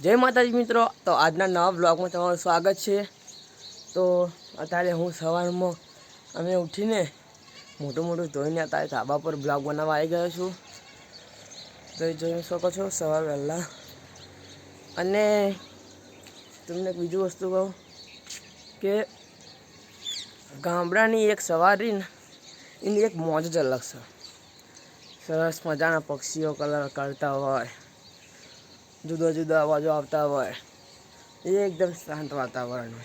જય માતાજી મિત્રો. તો આજના નવા બ્લોગમાં તમારું સ્વાગત છે. તો અત્યારે હું સવારમાં અમે ઉઠીને મોટું મોટું ધોઈને અત્યારે ધાબા પર બ્લોગ બનાવવા આવી ગયો છું. તો એ જોઈ શકો છો સવાર વહેલા. અને તમને બીજું વસ્તુ કહું કે ગામડાની એક સવારી એની એક મોજ જ અલગ છે. સરસ મજાના પક્ષીઓ કલર કરતા હોય. જુદા જુદા અવાજો આવતા હોય. એ એકદમ શાંત વાતાવરણ હોય.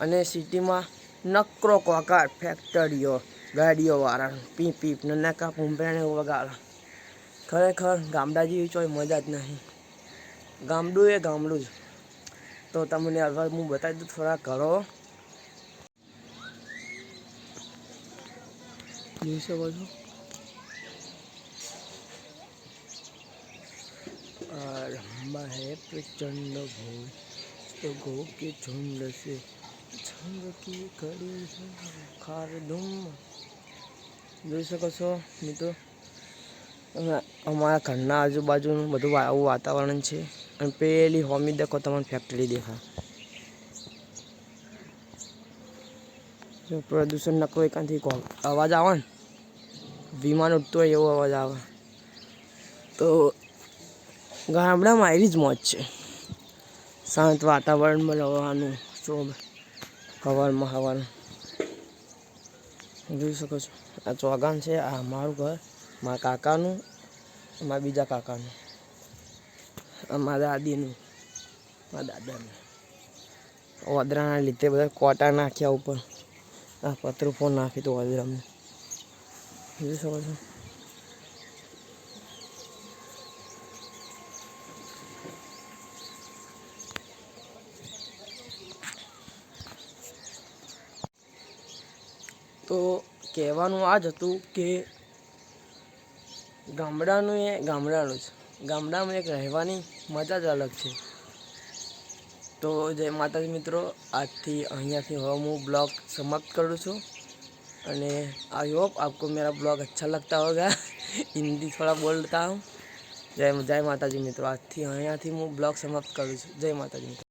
અને સિટીમાં નકરો કોકાર, ફેક્ટરીઓ, ગાડીઓ વાળા, પીપ પીપ નાકા પૂંભરાને એવું ખરેખર ગામડા જેવી કોઈ મજા જ નહીં. ગામડું એ ગામડું જ. તો તમને હવે હું બતાવી દઉં થોડા ઘરો. જોઈ શકો છો? आ रंबा है प्रचंड भूल तो गो के झुंड से झुंड की कड़ी खार धूम જોઈ શકો છો મિત્રો અમે અમારા ઘરના આજુબાજુનું બધું વા- આવું વાતાવરણ છે અને પેલી હોમી દેખો તમને ફેક્ટરી દેખાય જો પ્રદૂષણ નકરો એકાંથી કો અવાજ આવે ને વિમાન ઉડતો હોય એવો અવાજ આવે તો ગામડામાં એવી જ મોજ છે. શાંત વાતાવરણમાં રહેવાનું શું હવારમાં હવાનું. જોઈ શકો છો. આ ચોગાન છે, આ મારું ઘર મારા કાકાનું મારા બીજા કાકાનું આ મારા દાદીનું મારા દાદાનું. ઓદરાના લીધે બધા કોટા નાખ્યા ઉપર. આ પતરું ફોન નાખી તો ઓદરામાં જોઈ શકો છો. તો કહેવાનું આ જ હતું કે ગામડાનું એ ગામડાનું જ. ગામડામાં એક રહેવાની મજા જ અલગ છે. તો જય માતાજી મિત્રો, આજથી અહીંયાથી હવે હું બ્લોગ સમાપ્ત કરું છું. અને આઈ હોપ આપકો મેરા બ્લોગ અચ્છા લગતા હોગા. હિન્દી થોડા બોલતા હું. જય જય માતાજી મિત્રો. આજથી અહીંયાથી હું બ્લોગ સમાપ્ત કરું છું. જય માતાજી મિત્રો.